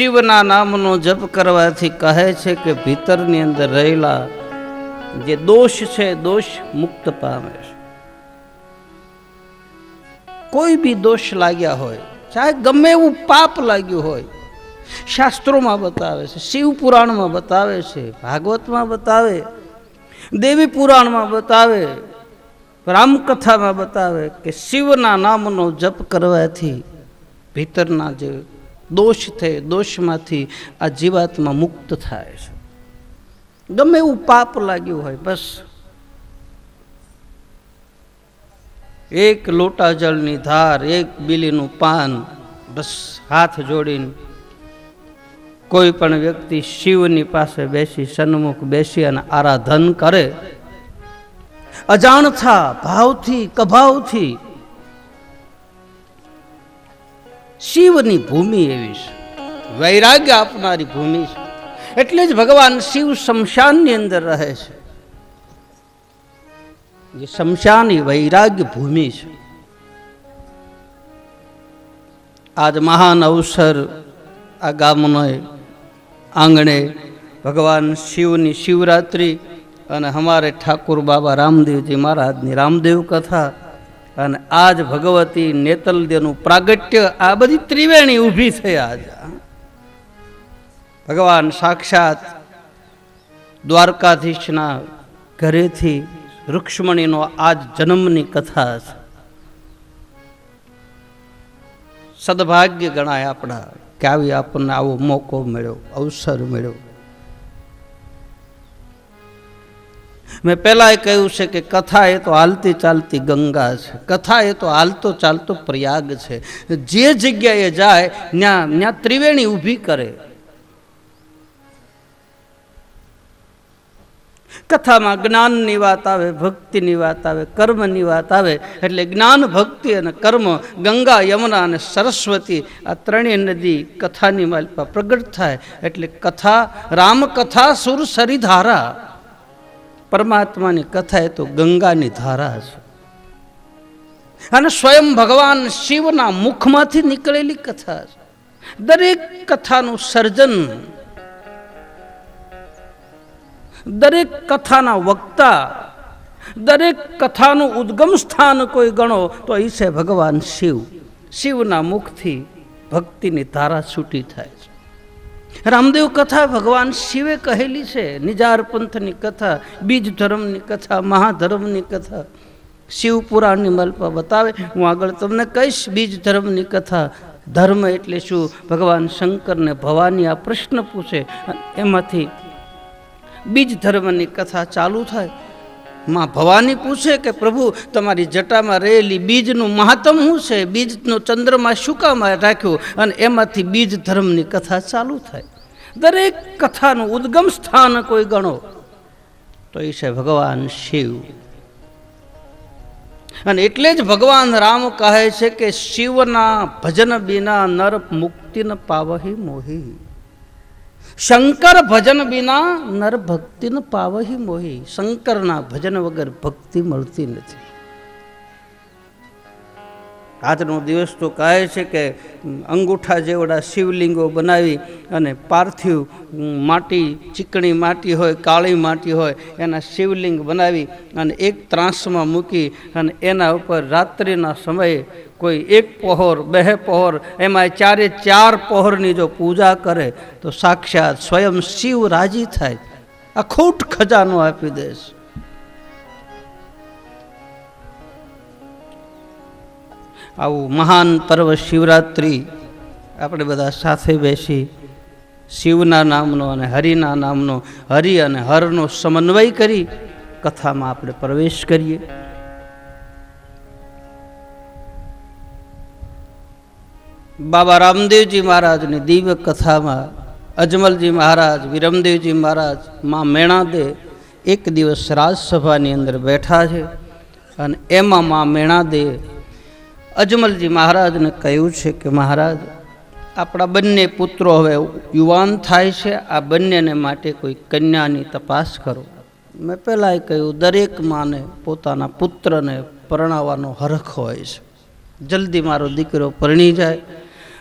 શિવના નામનો જપ કરવાથી કહે છે કે ભીતરની અંદર રહેલા જે દોષ છે, દોષ મુક્ત પામે છે. કોઈ બી દોષ લાગ્યા હોય, ચાહે ગમે એવું પાપ લાગ્યું હોય, શાસ્ત્રોમાં બતાવે છે, શિવ પુરાણમાં બતાવે છે, ભાગવતમાં બતાવે, દેવી પુરાણમાં બતાવે, રામકથામાં બતાવે કે શિવના નામનો જપ કરવાથી ભીતરના જે દોષ થઈ દોષમાંથી આ જીવાત્મા મુક્ત થાય છે. ગમે એવું પાપ લાગ્યું હોય, બસ. એક લોટા જળની ધાર, એક બીલીનું પાન, બસ હાથ જોડીને કોઈ પણ વ્યક્તિ શિવની પાસે બેસી, સન્મુખ બેસી અને આરાધન કરે. અજાણતા ભાવથી, કભાવથી શિવની ભૂમિ એવી છે. વૈરાગ્ય આપનારી ભૂમિ છે. એટલે જ ભગવાન શિવ શમશાનની અંદર રહે છે. જે શમશાની વૈરાગ્ય ભૂમિ છે. આજ મહાન અવસર આ ગામનો આંગણે ભગવાન શિવની શિવરાત્રિ અને અમારે ઠાકુર બાબા રામદેવજી મહારાજની રામદેવ કથા અને આજ ભગવતી નેતલદેનું પ્રાગટ્ય આ બધી ત્રિવેણી ઊભી થઈ આજ. ભગવાન સાક્ષાત દ્વારકાધીશના ઘરેથી રૂક્ષ્મણીનો આજ જન્મની કથા છે. સદભાગ્ય ગણાય આપણા કે આવી આપણને આવો મોકો મળ્યો, અવસર મળ્યો. મેં પહેલાં કહ્યું છે કે કથા એ તો હાલતી ચાલતી ગંગા છે. કથા એ તો હાલતો ચાલતો પ્રયાગ છે. જે જગ્યાએ જાય ત્યાં ત્યાં ત્રિવેણી ઊભી કરે. કથામાં જ્ઞાનની વાત આવે, ભક્તિની વાત આવે, કર્મની વાત આવે, એટલે જ્ઞાન, ભક્તિ અને કર્મ, ગંગા, યમુના અને સરસ્વતી આ ત્રણેય નદી કથાની માલિકા પ્રગટ થાય. એટલે કથા, રામકથા સુર સરિધારા પરમાત્માની કથા એ તો ગંગાની ધારા છે. અને સ્વયં ભગવાન શિવના મુખમાંથી નીકળેલી કથા છે. દરેક કથાનું સર્જન, દરેક કથાના વક્તા, દરેક કથાનું ઉદ્ગમ સ્થાન કોઈ ગણો તો એ છે ભગવાન શિવ. શિવના મુખથી ભક્તિની ધારા છૂટી થાય. રામદેવ કથા ભગવાન શિવે કહેલી છે. નિજાર પંથની કથા, બીજ ધર્મની કથા, મહાધર્મની કથા. શિવ પુરાણની મલ્પા બતાવે, હું આગળ તમને કહીશ, બીજ ધર્મની કથા. ધર્મ એટલે શું? ભગવાન શંકરને ભવાની આ પ્રશ્ન પૂછે, એમાંથી બીજ ધર્મની કથા ચાલુ થાય. માં ભવાની પૂછે કે, પ્રભુ, તમારી જટામાં રહેલી બીજનું મહાત્મ શું છે? બીજનો ચંદ્રમાં શું રાખ્યું? અને એમાંથી બીજ ધર્મની કથા ચાલુ થાય. દરેક કથાનું ઉદ્ગમ સ્થાન કોઈ ગણો. તો એ છે ભગવાન શિવ. અને એટલે જ ભગવાન રામ કહે છે કે, શિવના ભજન બિના નર મુક્તિ ન પાવહી મોહી. શંકર ભજન વિના નર ભક્તિનું પાવહી મોહી. શંકરના ભજન વગર ભક્તિ મળતી નથી. આજનો દિવસ તો કહે છે કે અંગૂઠા જેવડા શિવલિંગો બનાવી અને પાર્થિવ માટી, ચીકણી માટી હોય, કાળી માટી હોય, એના શિવલિંગ બનાવી અને એક ત્રાસમાં મૂકી અને એના ઉપર રાત્રિના સમયે કોઈ એક પહોર, બે પહોર એમાં ચારે ચાર પહોરની જો પૂજા કરે, તો સાક્ષાત સ્વયં શિવ રાજી થાય. અખૂટ ખજાનો આપી દેશ આવું મહાન પર્વ શિવરાત્રિ. આપણે બધા સાથે બેસી શિવના નામનો અને હરિના નામનો, હરિ અને હરનો સમન્વય કરી કથામાં આપણે પ્રવેશ કરીએ. બાબા રામદેવજી મહારાજની દિવ્ય કથામાં અજમલજી મહારાજ, વિરમદેવજી મહારાજ, મા મેણાદે એક દિવસ રાજસભાની અંદર બેઠા છે અને એમાં મા મેણાદે અજમલજી મહારાજને કહ્યું છે કે મહારાજ, આપણા બંને પુત્રો હવે યુવાન થાય છે, આ બંનેને માટે કોઈ કન્યાની તપાસ કરો. મેં પહેલાંય કહ્યું, દરેક માને પોતાના પુત્રને પરણાવવાનો હરખ હોય છે. જલ્દી મારો દીકરો પરણી જાય,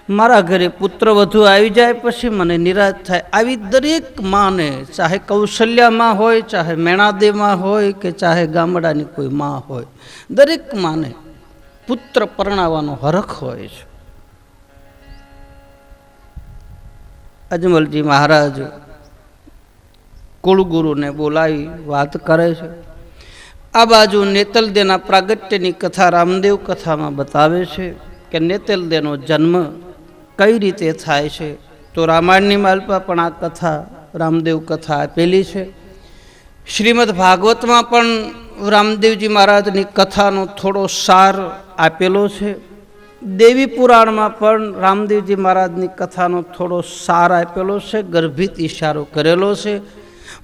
મારા ઘરે પુત્ર વધુ આવી જાય, પછી મને નિરાશ થાય. આવી દરેક માને, ચાહે કૌશલ્યામાં હોય, ચાહે મેણાદેમાં હોય, કે ચાહે ગામડાની કોઈ માં હોય, દરેક માને પુત્ર પરણાવવાનો હરખ હોય છે. અજમલજી મહારાજ કુળગુરુને બોલાવી વાત કરે છે. આ બાજુ નેતલદેના પ્રાગટ્યની કથા રામદેવ કથામાં બતાવે છે કે નેતલદેનો જન્મ કઈ રીતે થાય છે. તો રામાયણની માલપા પણ આ કથા રામદેવ કથા આપેલી છે. શ્રીમદ ભાગવતમાં પણ રામદેવજી મહારાજની કથાનો થોડો સાર આપેલો છે. દેવી પુરાણમાં પણ રામદેવજી મહારાજની કથાનો થોડો સાર આપેલો છે, ગર્ભિત ઈશારો કરેલો છે.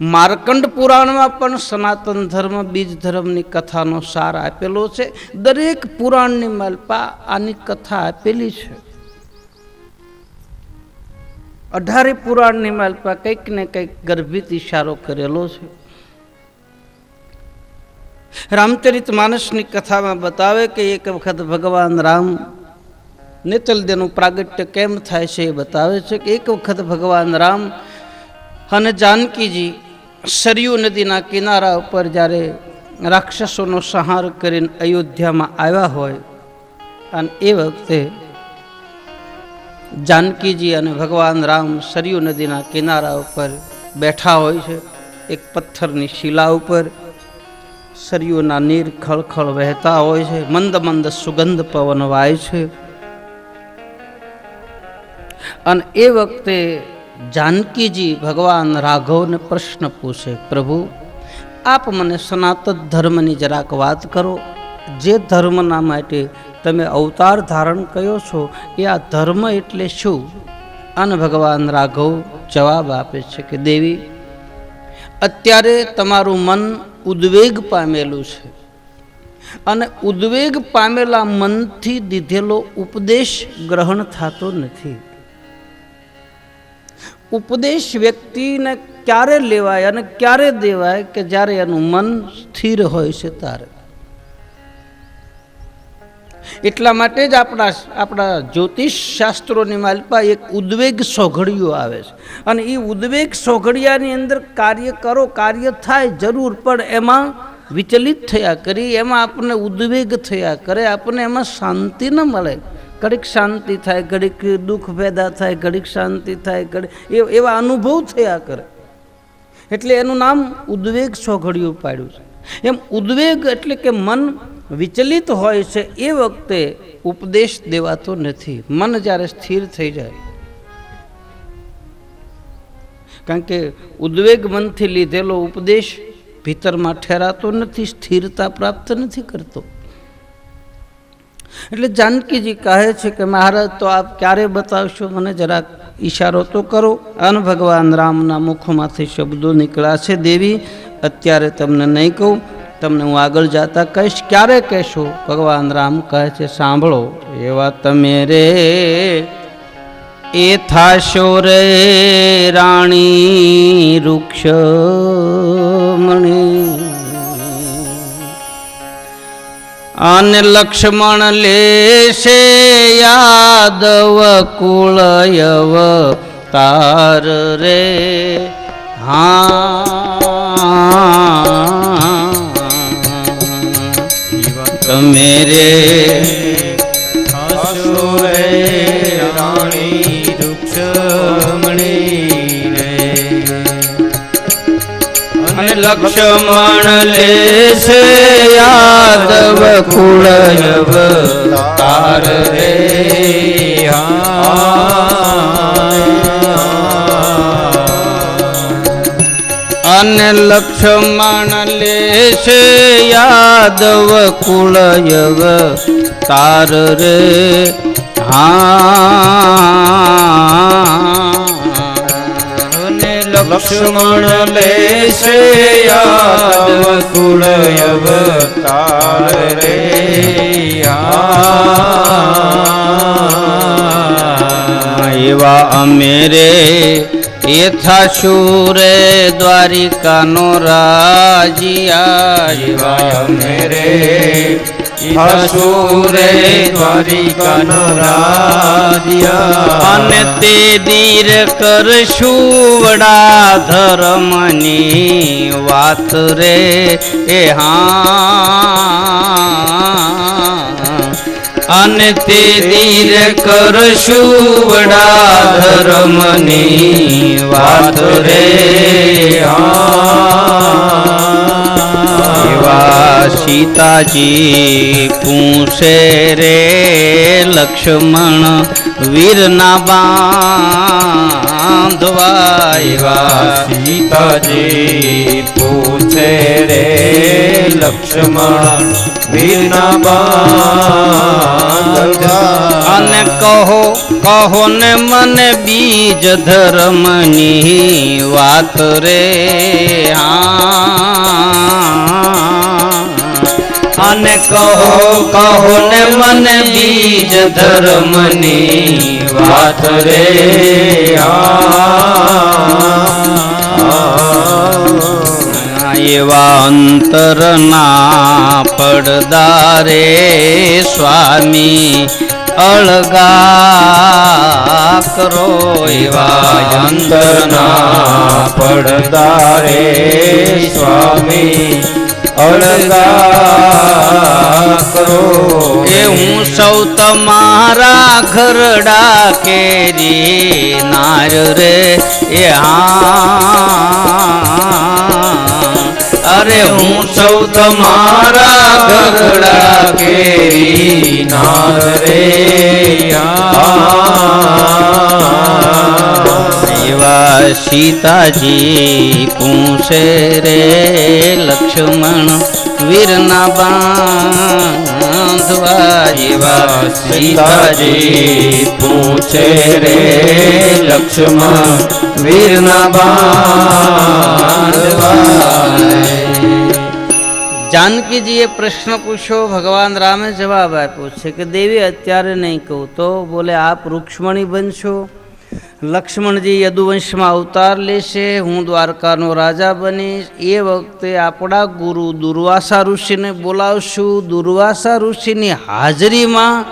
માર્કંડ પુરાણમાં પણ સનાતન ધર્મ, બીજ ધર્મની કથાનો સાર આપેલો છે. દરેક પુરાણની માલપા આની કથા આપેલી છે. અઢારે પુરાણની માલપા કંઈક ને કંઈક ગર્ભિત ઈશારો કરેલો છે. રામચરિત માનસની કથામાં બતાવે કે એક વખત ભગવાન રામ નેતલદેનું પ્રાગટ્ય કેમ થાય છે એ બતાવે છે કે એક વખત ભગવાન રામ અને જાનકીજી સરયુ નદીના કિનારા ઉપર જ્યારે રાક્ષસોનો સંહાર કરીને અયોધ્યામાં આવ્યા હોય, અને એ વખતે જાનકીજી અને ભગવાન રામ સરયુ નદીના કિનારા ઉપર બેઠા હોય છે, એક પથ્થરની શિલા ઉપર. સરયુના નીર ખળખળ વહેતા હોય છે, મંદ મંદ સુગંધ પવન વાય છે. અને એ વખતે જાનકીજી ભગવાન રાઘવને પ્રશ્ન પૂછે, પ્રભુ, આપ મને સનાતન ધર્મની જરાક વાત કરો. જે ધર્મના માટે તમે અવતાર ધારણ કર્યો છો, એ આ ધર્મ એટલે શું? અને ભગવાન રાઘવ જવાબ આપે છે કે, દેવી, અત્યારે તમારું મન ઉદ્વેગ પામેલું છે. અને ઉદ્વેગ પામેલા મનથી દીધેલો ઉપદેશ ગ્રહણ થતો નથી. ઉપદેશ વ્યક્તિને ક્યારે લેવાય અને ક્યારે દેવાય કે જ્યારે એનું મન સ્થિર હોય છે ત્યારે? એટલા માટે જ આપણા આપણા જ્યોતિષ શાસ્ત્રોની માલપા એક ઉદ્વેગ સોઘડિયું આવે છે. અને એ ઉદ્વેગ સોઘડિયાની અંદર કાર્ય કરો, કાર્ય થાય જરૂર, પણ એમાં વિચલિત થયા કરી, એમાં આપણને ઉદ્વેગ થયા કરે, આપણને એમાં શાંતિ ન મળે. ઘડીક શાંતિ થાય, ઘડીક દુઃખ પેદા થાય, ઘડીક શાંતિ થાય, ઘડી એવા અનુભવ થયા કરે. એટલે એનું નામ ઉદ્વેગ સોઘડિયું પાડ્યું છે. એમ ઉદ્વેગ એટલે કે મન વિચલિત હોય છે, એ વખતે ઉપદેશ દેવાતો નથી. મન જ્યારે સ્થિર થઈ જાય. કારણ કે ઉદ્વેગ મનથી લીધેલો ઉપદેશ ભીતરમાં ઠેરાતો નથી, સ્થિરતા પ્રાપ્ત નથી કરતો. એટલે જાનકીજી કહે છે કે, મહારાજ, તો આપ ક્યારે બતાવશો? મને જરાક ઈશારો તો કરો. અન ભગવાન રામના મુખમાંથી શબ્દો નીકળ્યા છે, દેવી, અત્યારે તમને નહીં કહું તમને હું આગળ જતા કહીશ, ક્યારે કહેશો? ભગવાન રામ કહે છે, સાંભળો એવા તમે રે, એ થાશો રે રાણી વૃક્ષમણી અને લક્ષ્મણ લેશે યાદવ કુળયવ તાર રે. હા. તમે રે રાણી રૂક્ષમણી રે. અને લક્ષ્મણ લેશે યાદવ કુળયવ તાર રે. અને લક્ષ્મણ લેશે યાદવ કુળયગ તાર રે. અને લક્ષ્મણ લેશે યાદવ કુળયગ તાર રે. એવા અમે રે. યથા રે દ્વારિકાનો રાજિયા મેરે હસુરે દ્વારિકાનો રાજ રાજ્ય અને તે દીર કરશું વડા ધર્મની વાત રે એ હા. અને તે દીર કરશું વડા ધર્મની વાત રે. એવા સીતાજી પૂછે રે લક્ષ્મણ વીરના બાંધવા એવા સીતાજી પૂછે રે લક્ષ્મણ અને કહો કહો ને મને બીજ ધર્મની વાત રે, હા. અને કહો કહો ને મને બીજ ધર્મની વાત રે એવા અંતરના પડદારે સ્વામી અળગા કરો એવા અંતરના પડદારે સ્વામી અળગા કરો. એ હું સૌ તમારા ઘરડા કેરી નાર રે એ હા અરે હું સૌ તમારા ઘરડા કેરી રે. એવા સીતાજી પૂછે રે લક્ષ્મણ વીરના પૂછે રે લક્ષ્મણ વીરના બાંધવા જાનકીજીએ પ્રશ્ન પૂછ્યો, ભગવાન રામે જવાબ આપ્યો છે કે, દેવી, અત્યારે નહીં કહું તો? બોલે, આપ રૂક્ષ્મણી બનશો. લક્ષ્મણજી યદુવંશમાં અવતાર લેશે, હું દ્વારકાનો રાજા બનીશ. એ વખતે આપણા ગુરુ દુર્વાસા ઋષિને બોલાવશું. દુર્વાસા ઋષિની હાજરીમાં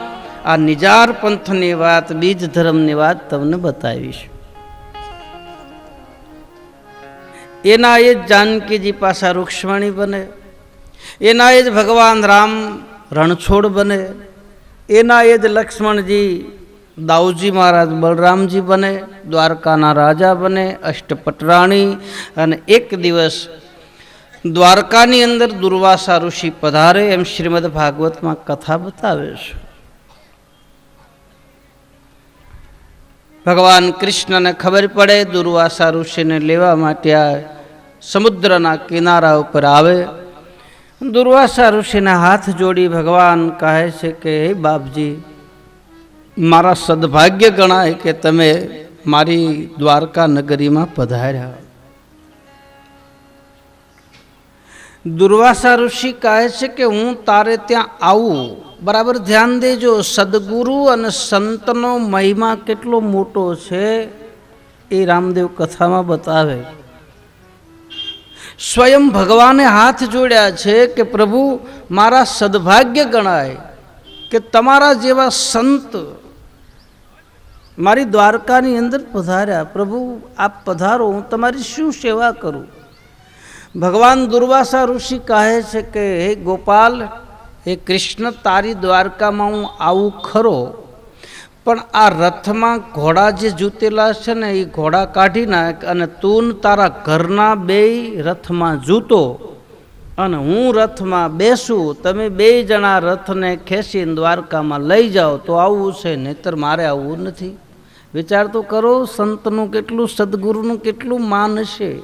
આ નિજાર પંથની વાત બીજ ધર્મની વાત તમને બતાવીશ. એના એ જ જાનકીજી પાસા રૂક્ષ્મણી બને. એના એ જ ભગવાન રામ રણછોડ બને. એના એ જ લક્ષ્મણજી દાઉજી મહારાજ બલરામજી બને, દ્વારકાના રાજા બને, અષ્ટપટરાણી અને એક દિવસ દ્વારકાની અંદર દુર્વાસા ઋષિ પધારે એમ શ્રીમદ ભાગવતમાં કથા બતાવે છે. ભગવાન કૃષ્ણને ખબર પડે દુર્વાસા ઋષિને લેવા માટે આ સમુદ્રના કિનારા ઉપર આવે. દુર્વાસા ઋષિના હાથ જોડી ભગવાન કહે છે કે, હે બાપજી મારા સદભાગ્ય ગણાય કે તમે મારી દ્વારકા નગરીમાં પધાર્યા. દુર્વાસા ઋષિ કહે છે કે હું તારે ત્યાં આવું. બરાબર ધ્યાન દેજો, સદગુરુ અને સંતનો મહિમા કેટલો મોટો છે એ રામદેવ કથામાં બતાવે. સ્વયં ભગવાને હાથ જોડ્યા છે કે પ્રભુ મારા સદભાગ્ય ગણાય કે તમારા જેવા સંત મારી દ્વારકાની અંદર પધાર્યા, પ્રભુ, આપ પધારો, હું તમારી શું સેવા કરું? ભગવાન દુર્વાસા ઋષિ કહે છે કે, હે ગોપાલ, હે કૃષ્ણ, તારી દ્વારકામાં હું આવું ખરો, પણ આ રથમાં ઘોડા જે જૂતેલા છે ને, એ ઘોડા કાઢી નાખ અને તું તારા ઘરના બે રથમાં જૂતો અને હું રથમાં બેસું, તમે બે જણા રથને ખેંચીને દ્વારકામાં લઈ જાઓ, તો આવવું છે, નહીતર મારે આવવું નથી. વિચાર તો કરો, સંતનું કેટલું, સદગુરુનું કેટલું માન હશે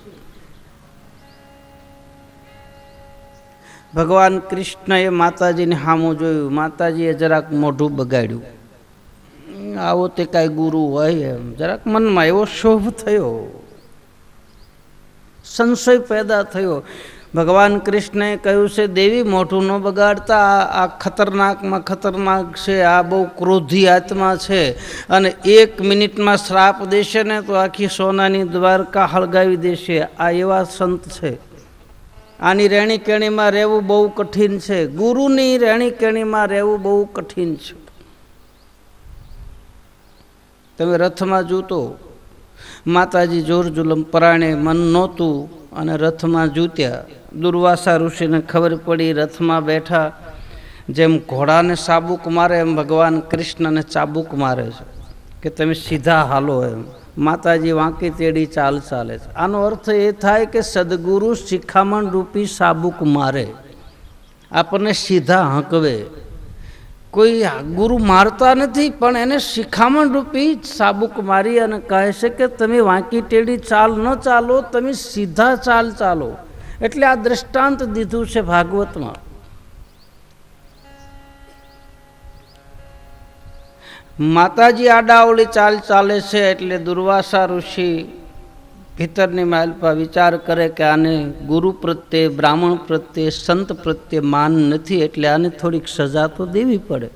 ભગવાન કૃષ્ણએ માતાજીને હામું જોયું. માતાજીએ જરાક મોઢું બગાડ્યું. આવો તે કાંઈ ગુરુ હોય એમ. જરાક મનમાં એવો શોભ થયો. સંશય પેદા થયો. ભગવાન કૃષ્ણએ કહ્યું છે, દેવી, મોઢું ન બગાડતા આ- ખતરનાકમાં ખતરનાક છે, આ બહુ ક્રોધી આત્મા છે. અને એક મિનિટમાં શ્રાપ દેશે ને તો આખી સોનાની દ્વારકા હળગાવી દેશે. આ એવા સંત છે. આની રહેણી કેણીમાં રહેવું બહુ કઠિન છે. ગુરુની રહેણી કેણીમાં રહેવું બહુ કઠિન છે. તમે રથમાં જૂતો. માતાજી જોર જુલમ પરાણે મન નહોતું અને રથમાં જૂત્યા. દુર્વાસા ઋષિને ખબર પડી, રથમાં બેઠા. જેમ ઘોડાને ચાબુક મારે, એમ ભગવાન કૃષ્ણને ચાબુક મારે છે. કે તમે સીધા હાલો એમ. માતાજી વાંકી તેડી ચાલ ચાલે છે. આનો અર્થ એ થાય કે સદગુરુ શિખામણ રૂપી સાબુક મારે. આપણને સીધા હંકવે. કોઈ ગુરુ મારતા નથી, પણ એને શિખામણ રૂપી સાબુક મારી અને કહે છે કે તમે વાંકી ટેડી ચાલ ન ચાલો, તમે સીધા ચાલ ચાલો. એટલે આ દ્રષ્ટાંત દીધું છે ભાગવતમાં. માતાજી આડાવળી ચાલ ચાલે છે એટલે દુર્વાસા ઋષિ ભીતરની માલપા વિચાર કરે કે આને ગુરુ પ્રત્યે, બ્રાહ્મણ પ્રત્યે, સંત પ્રત્યે માન નથી એટલે આને થોડીક સજા તો દેવી પડે.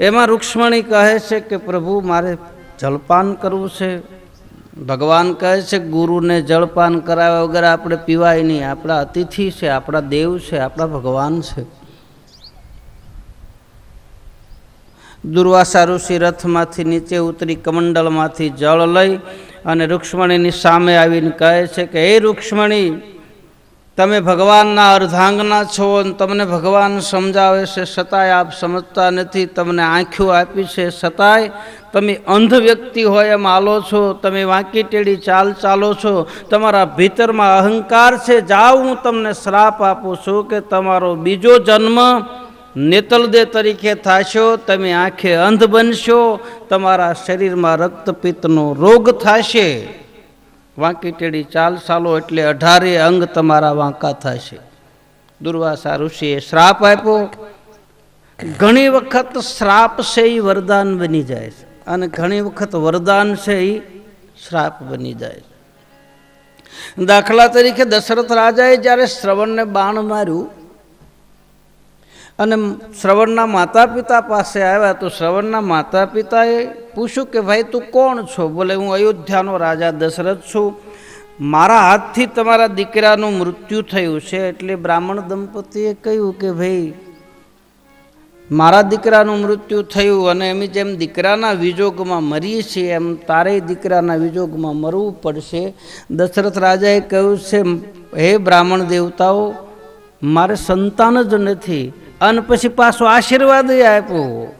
એમાં રૂક્ષ્મણી કહે છે કે પ્રભુ મારે જલપાન કરવું છે. ભગવાન કહે છે, ગુરુને જળપાન કરાવ્યા વગર આપણે પીવાય નહીં. આપણા અતિથિ છે, આપણા દેવ છે, આપણા ભગવાન છે. દુર્વાસા ઋષિ રથમાંથી નીચે ઉતરી કમંડલમાંથી જળ લઈ અને રૂક્ષ્મણીની સામે આવીને કહે છે કે, હે રૂક્ષ્મણી તમે ભગવાનના અર્ધાંગના છો અને તમને ભગવાન સમજાવે છે, છતાંય આપ સમજતા નથી, તમને આંખો આપી છે, છતાંય તમે અંધ વ્યક્તિ હોય એમ આલો છો, તમે વાંકી ટેડી ચાલ ચાલો છો, તમારા ભીતરમાં અહંકાર છે, જાઓ હું તમને શ્રાપ આપું છું કે તમારો બીજો જન્મ નેતલદે તરીકે થશો, તમે આંખે અંધ બનશો, તમારા શરીરમાં રક્તપિત્તનો રોગ થશે. વાંકી ટેડી, ચાલ ચાલો એટલે અઢારે અંગ તમારા વાંકા થશે. દુર્વાસા ઋષિએ શ્રાપ આપ્યો. ઘણી વખત શ્રાપ છે એ વરદાન બની જાય છે. અને ઘણી વખત વરદાન છે એ શ્રાપ બની જાય છે. દાખલા તરીકે દશરથ રાજાએ જ્યારે શ્રવણને બાણ માર્યું અને શ્રવણના માતા પિતા પાસે આવ્યા તો શ્રવણના માતા પિતાએ પૂછ્યું કે, ભાઈ, તું કોણ છો? બોલે, હું અયોધ્યાનો રાજા દશરથ છું. મારા હાથથી તમારા દીકરાનું મૃત્યુ થયું છે. એટલે બ્રાહ્મણ દંપતીએ કહ્યું કે, ભાઈ, મારા દીકરાનું મૃત્યુ થયું અને એમ જેમ દીકરાના વિજોગમાં મરીએ છીએ, એમ તારે દીકરાના વિજોગમાં મરવું પડશે. દશરથ રાજાએ કહ્યું છે, હે બ્રાહ્મણ દેવતાઓ, મારે સંતાન જ નથી. અને પછી પાછો આશીર્વાદ આપ્યો.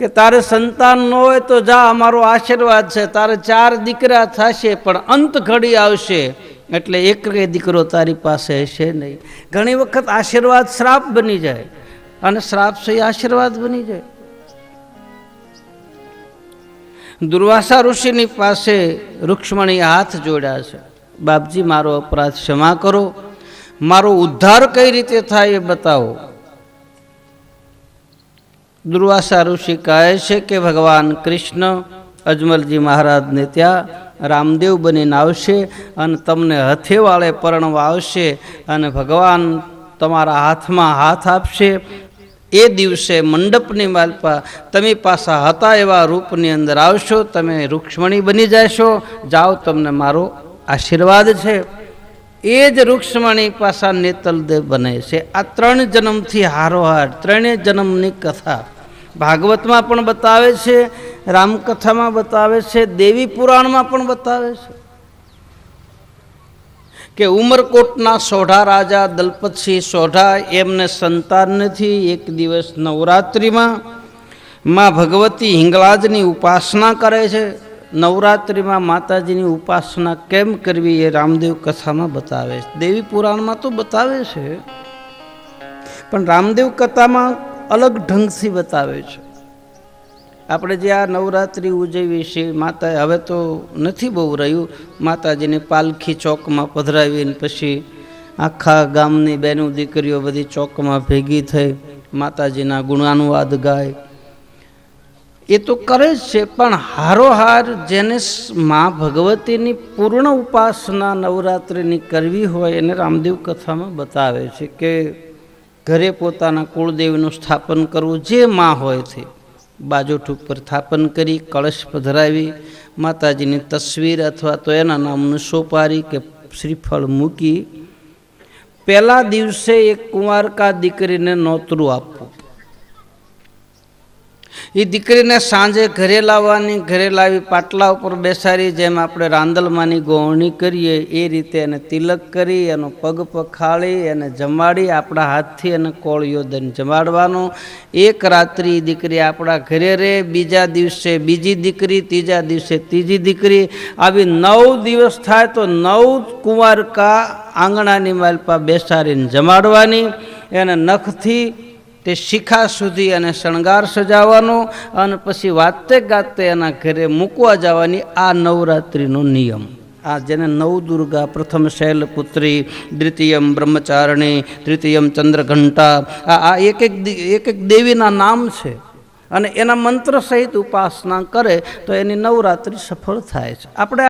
કે તારે સંતાન ન હોય તો જા, અમારો આશીર્વાદ છે. તારે ચાર દીકરા થશે, પણ અંત ઘડી આવશે. એટલે એક દીકરો તારી પાસે હશે નહીં. ઘણી વખત આશીર્વાદ શ્રાપ બની જાય અને શ્રાપ છે આશીર્વાદ બની જાય. દુર્વાસા ઋષિની પાસે રૂક્ષ્મણી હાથ જોડ્યા છે. બાપજી, મારો અપરાધ ક્ષમા કરો. મારો ઉદ્ધાર કઈ રીતે થાય એ બતાવો. દુર્વાસા ઋષિ કહે છે કે ભગવાન કૃષ્ણ અજમલજી મહારાજને ત્યાં રામદેવ બનીને આવશે અને તમને હથેવાળે પરણવા આવશે અને ભગવાન તમારા હાથમાં હાથ આપશે. એ દિવસે મંડપની માલપા તમે પાછા હતા એવા રૂપની અંદર આવશો, તમે રૂક્ષ્મણી બની જશો. જાઓ, તમને મારો આશીર્વાદ છે. એ જ રૂક્ષ્મણી પાસા નેતલદેવ બને છે. આ ત્રણ જન્મથી હારોહાર, ત્રણેય જન્મની કથા ભાગવતમાં પણ બતાવે છે, રામકથામાં બતાવે છે, દેવી પુરાણમાં પણ બતાવે છે. કે ઉમરકોટના સોઢા રાજા દલપતસિંહ સોઢા એમને સંતાન નથી. એક દિવસ નવરાત્રિમાં માં ભગવતી હિંગળાજની ઉપાસના કરે છે. નવરાત્રિમાં માતાજીની ઉપાસના કેમ કરવી એ રામદેવ કથામાં બતાવે છે. દેવી પુરાણમાં તો બતાવે છે, પણ રામદેવ કથામાં અલગ ઢંગથી બતાવે છે. આપણે જે આ નવરાત્રિ ઉજવીએ છીએ માતા હવે તો નથી બહુ રહ્યું. માતાજીની પાલખી ચોકમાં પધરાવીને પછી આખા ગામની બહેનો દીકરીઓ બધી ચોકમાં ભેગી થઈ, માતાજીના ગુણાનુવાદ ગાય. એ તો કરે જ છે, પણ હારોહાર જેને મા ભગવતીની પૂર્ણ ઉપાસના નવરાત્રિની કરવી હોય એને રામદેવ કથામાં બતાવે છે કે ઘરે પોતાના કુળદેવનું સ્થાપન કરવું જે મા હોય છે. બાજોઠ ઉપર સ્થાપન કરી, કળશ પધરાવી, માતાજીની તસવીર અથવા તો એના નામનું સોપારી કે શ્રીફળ મૂકી, પહેલા દિવસે એક કુંવારકા દીકરીને નોતરું આપવું. એ દીકરીને સાંજે ઘરે લાવવાની, ઘરે લાવી પાટલા ઉપર બેસાડી, જેમ આપણે રાંદલમાંની ગોવણી કરીએ, એ રીતે એને તિલક કરી, એનો પગ પખાળી, એને જમાડી, આપણા હાથથી એને કોળિયો દઈને જમાડવાનો. એક રાત્રિ દીકરી આપણા ઘરે રહે, બીજા દિવસે બીજી દીકરી, ત્રીજા દિવસે ત્રીજી દીકરી. આવી નવ દિવસ થાય તો નવ કુંવારકા આંગણાની માલપા બેસાડીને જમાડવાની. એને નખથી તે શિખા સુધી અને શણગાર સજાવવાનો અને પછી વાતે ગાતે એના ઘરે મૂકવા જવાની આ નવરાત્રિનો નિયમ. આ જેને નવ દુર્ગા, પ્રથમ શૈલપુત્રી, દ્વિતીયમ બ્રહ્મચારિણી, તૃતીયમ ચંદ્રઘંટા, આ આ એક એક એક એક દેવીના નામ છે. અને એના મંત્ર સહિત ઉપાસના કરે તો એની નવરાત્રિ સફળ થાય છે. આપણે